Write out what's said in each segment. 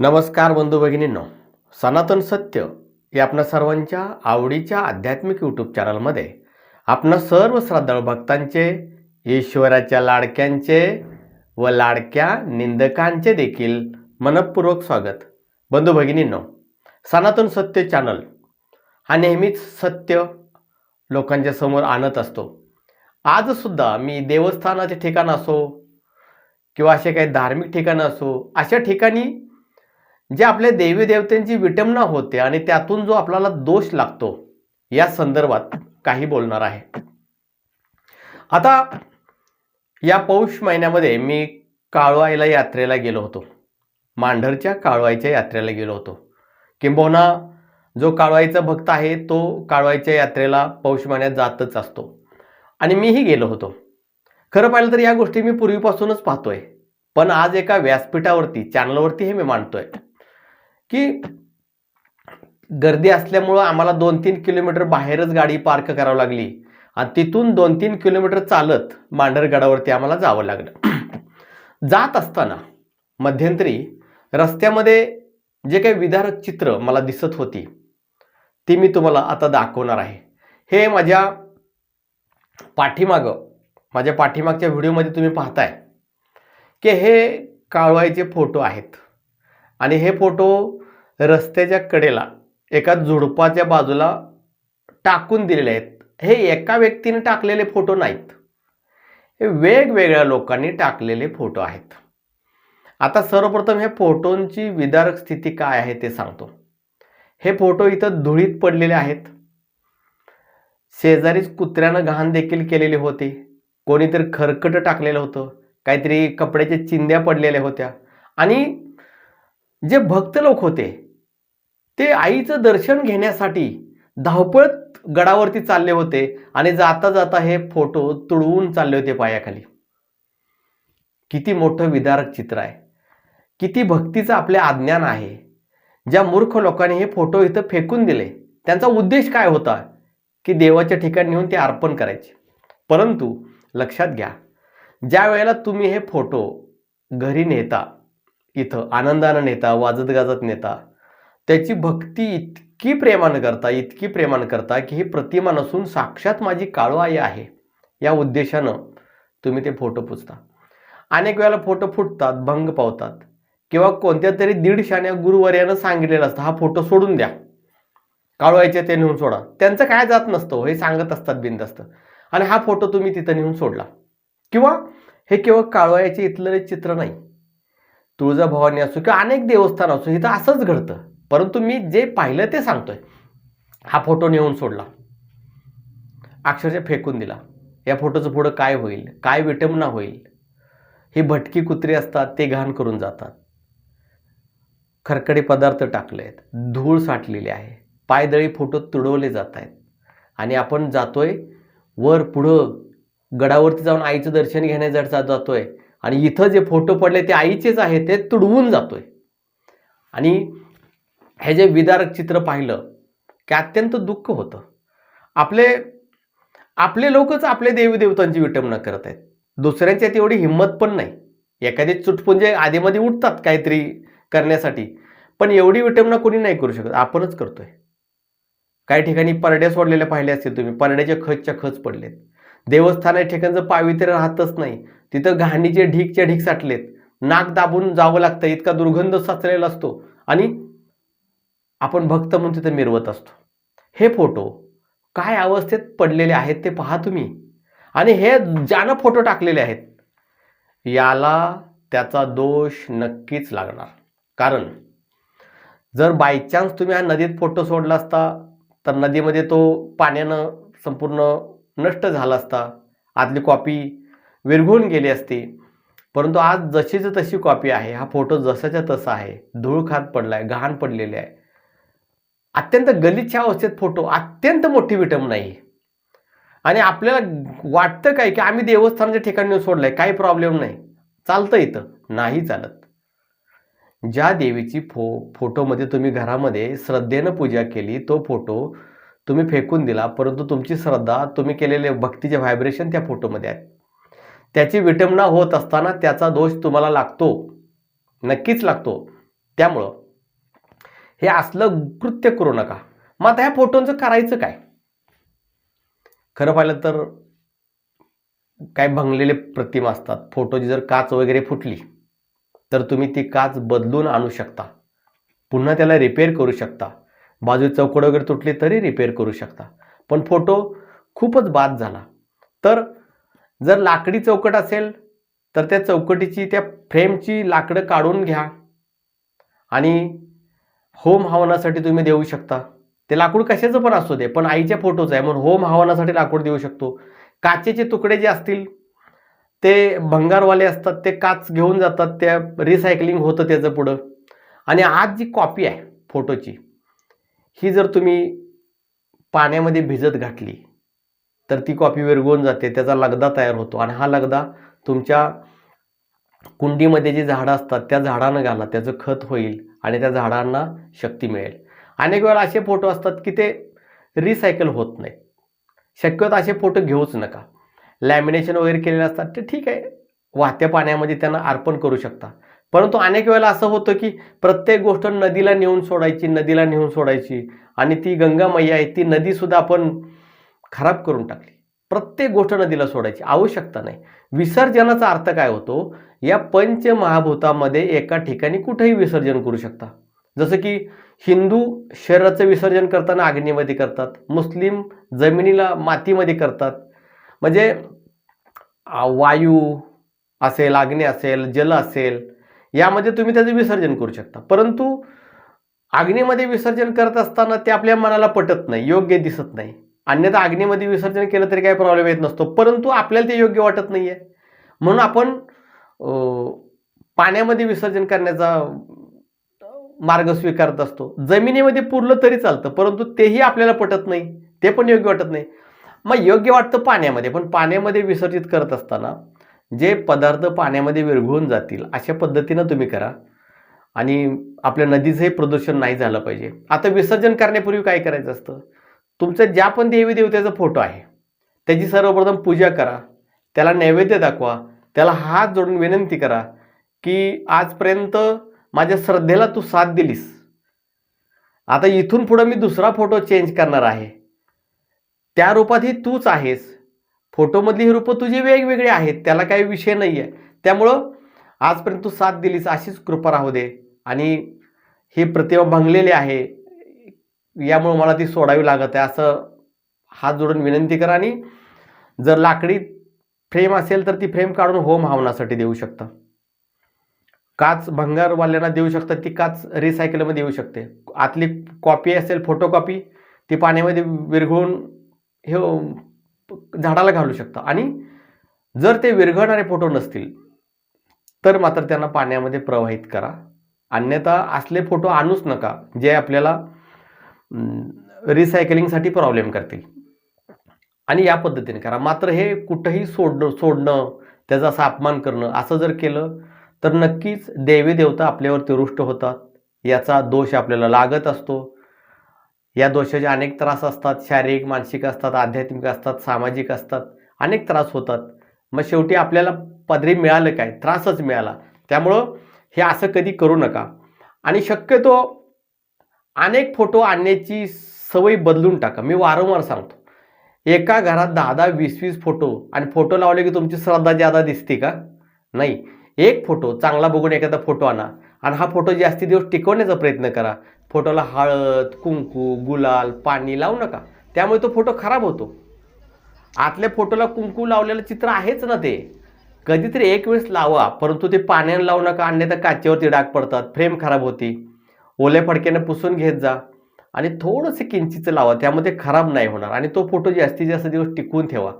नमस्कार बंधू भगिनींनो सनातन सत्य या आपणा सर्वांच्या आवडीच्या आध्यात्मिक यूट्यूब चॅनलमध्ये आपणा सर्व श्रद्धाळू भक्तांचे ईश्वराच्या लाडक्यांचे व लाडक्या निंदकांचे देखील मनपूर्वक स्वागत. बंधू भगिनींनो सनातन सत्य चॅनल हा नेहमीच सत्य लोकांच्या समोर आणत असतो. आजसुद्धा मी देवस्थानाचे ठिकाण असो किंवा असे काही धार्मिक ठिकाणं असो अशा ठिकाणी जे आपल्या देवी देवतेंची विटंबना होते आणि त्यातून जो आपल्याला दोष लागतो या संदर्भात काही बोलणार आहे. आता या पौष महिन्यामध्ये मी काळवाईला यात्रेला गेलो होतो. मांढरच्या काळवाईच्या यात्रेला गेलो होतो. किंबहुना जो काळवाईचा भक्त आहे तो काळवाईच्या यात्रेला पौष महिन्यात जातच असतो. आणि मीही गेलो होतो. खरं पाहिलं तर या गोष्टी मी पूर्वीपासूनच पाहतोय. पण आज एका व्यासपीठावरती चॅनलवरती हे मी मांडतोय. की गर्दी असल्यामुळं आम्हाला दोन तीन किलोमीटर बाहेरच गाडी पार्क करावी लागली. आणि तिथून दोन तीन किलोमीटर चालत मांढरगडावरती आम्हाला जावं लागलं. जात असताना मध्यंतरी रस्त्यामध्ये जे काही विदारक चित्र मला दिसत होती ती मी तुम्हाला आता दाखवणार आहे. हे माझ्या पाठीमागं माझ्या पाठीमागच्या व्हिडिओमध्ये तुम्ही पाहताय की हे काळवाईचे फोटो आहेत. आणि हे फोटो रस्त्याच्या कडेला एका झुडपाच्या बाजूला टाकून दिलेले आहेत. हे एका व्यक्तीने टाकलेले फोटो नाहीत. हे वेगवेगळ्या लोकांनी टाकलेले फोटो आहेत. आता सर्वप्रथम हे फोटोंची विदारक स्थिती काय आहे ते सांगतो. हे फोटो इथं धुळीत पडलेले आहेत. शेजारीच कुत्र्यानं घाण देखील केलेले होते. कोणीतरी खरकट टाकलेलं होतं. काहीतरी कपड्याच्या चिंध्या पडलेल्या होत्या. आणि जे भक्त लोक होते ते आईचं दर्शन घेण्यासाठी धावपळत गडावरती चालले होते आणि जाता जाता हे फोटो तुडवून चालले होते पायाखाली. किती मोठं विदारक चित्र आहे. किती भक्तीचं आपले अज्ञान आहे. ज्या मूर्ख लोकांनी हे फोटो इथं फेकून दिले त्यांचा उद्देश काय होता? की देवाच्या ठिकाणी नेऊन ते अर्पण करायचे. परंतु लक्षात घ्या ज्या वेळेला तुम्ही हे फोटो घरी नेता इथं आनंदानं नेता वाजत गाजत नेता. त्याची भक्ती इतकी प्रेमानं करता इतकी प्रेमानं करता की ही प्रतिमा नसून साक्षात माझी काळवाई आहे. या उद्देशानं तुम्ही ते फोटो पुजता अनेक वेळेला फोटो फुटतात भंग पावतात. किंवा कोणत्या तरी दीडशाण्या गुरुवर्यानं सांगितलेलं असतं हा फोटो सोडून द्या. काळवायचे ते नेऊन सोडा. त्यांचं काय जात नसतं हे सांगत असतात बिंदस्त आणि हा फोटो तुम्ही तिथं नेऊन सोडला. किंवा हे केवळ काळवायचे इथलं चित्र नाही तुळजाभवानी असो किंवा अनेक देवस्थान असो इथं असंच घडतं. परंतु मी जे पाहिलं ते सांगतोय. हा फोटो नेऊन सोडला. अक्षरशः फेकून दिला. या फोटोचं पुढं काय होईल? काय विटंबना होईल? ही भटकी कुत्री असतात ते घाण करून जातात. खरकडे पदार्थ टाकले आहेत धूळ साठलेली आहे. पायदळी फोटो तुडवले जात आहेत आणि आपण जातोय वर पुढं. गडावरती जाऊन आईचं दर्शन घेण्यासाठी जातोय. आणि इथं जे फोटो पडले ते आईचेच आहे ते तुडवून जातोय. आणि हे जे विदारक चित्र पाहिलं की अत्यंत दुःख होतं. आपले आपले लोकच आपले देवीदेवतांची विटंबना करत आहेत. दुसऱ्यांच्यात एवढी हिंमत पण नाही. एखादे चुटपुंजे म्हणजे आधीमध्ये उठतात काहीतरी करण्यासाठी. पण एवढी विटंबना कोणी नाही करू शकत. आपणच करतोय. काही ठिकाणी परड्या सोडलेल्या पाहिल्या असतील तुम्ही. परड्याच्या खचच्या खच पडलेत. देवस्थाना ठिकाणचं पावित्र्य राहतच नाही. तिथं घाणीचे ढीकच्या ढीक साठलेत. नाक दाबून जावं लागतं इतका दुर्गंध साचलेला असतो. आणि आपण भक्त म्हणून तिथं मिरवत असतो. हे फोटो काय अवस्थेत पडलेले आहेत ते पहा तुम्ही. आणि हे ज्यानं फोटो टाकलेले आहेत याला त्याचा दोष नक्कीच लागणार. कारण जर बायचान्स तुम्ही हा नदीत फोटो सोडला असता तर नदीमध्ये तो पाण्यानं संपूर्ण नष्ट झाला असता आतली कॉपी विरघळून गेली असती. परंतु आज जशीच तशी कॉपी आहे. हा फोटो जसाच्या तसा आहे. धूळ खात पडलाय घाण पडलेले आहे. अत्यंत गलिच्छ अवस्थेत फोटो अत्यंत मोठी विटम नाही. आणि आपल्याला वाटतं काय की आम्ही देवस्थानाच्या ठिकाणी नेऊन सोडलंय? काही प्रॉब्लेम नाही. चालतं इथं. नाही चालत. ज्या देवीची फो फोटोमध्ये तुम्ही घरामध्ये श्रद्धेनं पूजा केली तो फोटो तुम्ही फेकून दिला. परंतु तुमची श्रद्धा तुम्ही केलेले भक्तीचे व्हायब्रेशन त्या फोटोमध्ये आहेत. त्याची विटंबना होत असताना त्याचा दोष तुम्हाला लागतो. नक्कीच लागतो. त्यामुळं हे असलं कृत्य करू नका. मग आता ह्या फोटोंचं करायचं काय? खरं पाहिलं तर काय भंगलेले प्रतिमा असतात. फोटोची जर काच वगैरे फुटली तर तुम्ही ती काच बदलून आणू शकता. पुन्हा त्याला रिपेअर करू शकता. बाजू चौकड वगैरे तुटली तरी रिपेअर करू शकता. पण फोटो खूपच बाद झाला. तर जर लाकडी चौकट असेल तर त्या चौकटीची त्या फ्रेमची लाकडं काढून घ्या. आणि होम हवनासाठी तुम्ही देऊ शकता. ते लाकूड कशाचं पण असू दे पण आईच्या फोटोचं आहे. म्हणून होम हवनासाठी लाकूड देऊ शकतो. काचेचे तुकडे जे असतील ते भंगारवाले असतात ते काच घेऊन जातात त्या रिसायकलिंग होतं त्याचं पुढं. आणि आज जी कॉपी आहे फोटोची ही जर तुम्ही पाण्यामध्ये भिजत घातली तर ती कॉपी विरघळून जाते त्याचा लगदा तयार होतो. आणि हा लगदा तुमच्या कुंडीमध्ये जी झाडं असतात त्या झाडांना घाला त्याचं खत होईल आणि त्या झाडांना शक्ती मिळेल. अनेक वेळा असे फोटो असतात की ते रिसायकल होत नाही. शक्यतो असे फोटो घेऊच नका. लॅमिनेशन वगैरे केलेले असतात ते ठीक आहे. वाहत्या पाण्यामध्ये त्यांना अर्पण करू शकता. परंतु अनेक वेळेला असं होतं की प्रत्येक गोष्ट नदीला नेऊन सोडायची नदीला नेऊन सोडायची आणि ती गंगा मैया आहे ती नदीसुद्धा आपण खराब करून टाकली. प्रत्येक गोष्ट नदीला सोडायची आवश्यकता नाही. विसर्जनाचा अर्थ काय होतो? या पंचमहाभूतामध्ये एका ठिकाणी कुठेही विसर्जन करू शकता. जसं की हिंदू शरीराचं विसर्जन करताना अग्नीमध्ये करतात मुस्लिम जमिनीला मातीमध्ये करतात. म्हणजे वायू असेल अग्नी असेल जल असेल यामध्ये तुम्ही त्याचं विसर्जन करू शकता. परंतु अग्नीमध्ये विसर्जन करत असताना ते आपल्या मनाला पटत नाही योग्य दिसत नाही. अन्यथा अग्नीमध्ये विसर्जन केलं तरी काही प्रॉब्लेम येत नसतो. परंतु आपल्याला ते योग्य वाटत नाही आहे म्हणून आपण पाण्यामध्ये विसर्जन करण्याचा मार्ग स्वीकारत असतो. जमिनीमध्ये पुरलं तरी चालतं परंतु तेही आपल्याला पटत नाही. ते पण योग्य वाटत नाही. मग योग्य वाटतं पाण्यामध्ये पण पाण्यामध्ये विसर्जित करत असताना जे पदार्थ पाण्यामध्ये विरघळून जातील अशा पद्धतीनं तुम्ही करा. आणि आपल्या नदीचंही प्रदूषण नाही झालं पाहिजे. आता विसर्जन करण्यापूर्वी काय करायचं असतं? तुमचं ज्या पण देवी देवतेचा फोटो आहे त्याची सर्वप्रथम पूजा करा त्याला नैवेद्य दाखवा त्याला हात जोडून विनंती करा की आजपर्यंत माझ्या श्रद्धेला तू साथ दिलीस. आता इथून पुढं मी दुसरा फोटो चेंज करणार आहे. त्या रूपात ही तूच आहेस. फोटोमधली ही रूपं तुझी वेगवेगळी आहेत त्याला काही विषय नाही आहे त्यामुळं आजपर्यंत तू साथ दिलीस अशीच कृपा राहू दे. आणि ही प्रतिमा भंगलेली आहे यामुळं मला ती सोडावी लागत आहे. असं हात जोडून विनंती करा आणि जर लाकडी फ्रेम असेल तर ती फ्रेम काढून होम हवनासाठी देऊ शकता. काच भंगारवाल्यांना देऊ शकता ती काच रिसायकलमध्ये येऊ शकते. आतली कॉपी असेल फोटो कॉपी ती पाण्यामध्ये विरघळून हे झाडाला घालू शकता. आणि जर ते विरघळणारे फोटो नसतील तर मात्र त्यांना पाण्यामध्ये प्रवाहित करा. अन्यथा असले फोटो आणूच नका जे आपल्याला रिसायकलिंगसाठी प्रॉब्लेम करतील. आणि या पद्धतीने करा. मात्र हे कुठंही सोडणं सोडणं त्याचा असा अपमान करणं असं जर केलं तर नक्कीच देवी देवता आपल्यावरती रुष्ट होतात. याचा दोष आपल्याला लागत असतो. या दोषाचे अनेक त्रास असतात. शारीरिक मानसिक असतात आध्यात्मिक असतात सामाजिक असतात. अनेक त्रास होतात. मग शेवटी आपल्याला पदरी मिळालं काय? त्रासच मिळाला. त्यामुळं हे असं कधी करू नका. आणि शक्यतो अनेक फोटो आणण्याची सवय बदलून टाका. मी वारंवार सांगतो. एका घरात दहा दहा वीस वीस फोटो आणि फोटो लावले की तुमची श्रद्धा ज्यादा दिसते का? नाही. एक फोटो चांगला बघून एखादा फोटो आणा आणि हा फोटो जास्ती दिवस टिकवण्याचा प्रयत्न करा. फोटोला हळद कुंकू गुलाल पाणी लावू नका. त्यामुळे तो फोटो खराब होतो. आतल्या फोटोला कुंकू लावलेलं चित्र आहेच ना ते? कधीतरी एक वेळेस लावा परंतु ते पाण्याने लावू नका अन्यथा काचेवरती डाग पडतात फ्रेम खराब होती. ओल्या फडक्याने पुसून घेत जा. आणि थोडंसं किंचीचं लावा त्यामध्ये खराब नाही होणार. आणि तो फोटो जास्तीत जास्त दिवस टिकवून ठेवा.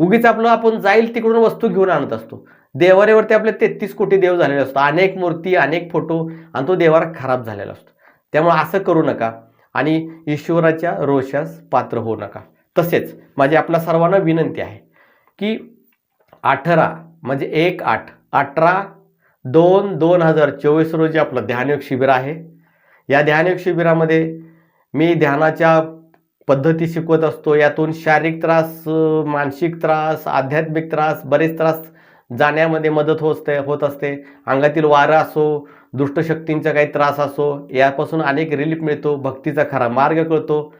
उगीच आपलं आपण जाईल तिकडून वस्तू घेऊन आणत असतो. देवारेवरती आपले तेहतीस कोटी देव झालेले असतो. अनेक मूर्ती अनेक फोटो आणि तो देवारा खराब झालेला असतो. त्यामुळे असं करू नका आणि ईश्वराच्या रोषास पात्र होऊ नका. तसेच माझी आपल्या सर्वांना विनंती आहे की अठरा म्हणजे एक आठ अठरा दोन दोन हजार चोवीस रोजी आपलं ध्यानयोग शिबिर आहे. या ध्यानयोग शिबिरामध्ये मी ध्यानाच्या पद्धती शिकवत असतो. यातून शारीरिक त्रास मानसिक त्रास आध्यात्मिक त्रास बरेच त्रास जाण्यामध्ये मदत होत होत असते. अंगातील वारं असो दुष्टशक्तींचा काही त्रास असो यापासून अनेक रिलीफ मिळतो भक्तीचा खरा मार्ग कळतो.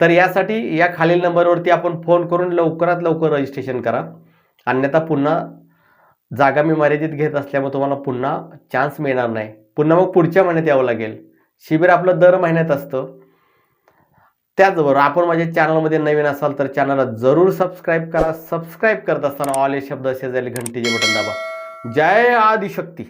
तर यासाठी या खालील नंबरवरती आपण फोन करून लवकरात लवकर रजिस्ट्रेशन करा. अन्यथा पुन्हा जागा मी मर्यादित घेत असल्यामुळे तुम्हाला पुन्हा चान्स मिळणार नाही. पुन्हा मग पुढच्या महिन्यात यावं लागेल. शिबिर आपलं दर महिन्यात असतं. त्याचबरोबर आपण माझ्या चॅनलमध्ये नवीन असाल तर चॅनलला जरूर सबस्क्राईब करा. सबस्क्राईब करत असताना ऑल हे शब्द असे जाईल घंटीचे बटन दाबा. जय आदिशक्ती.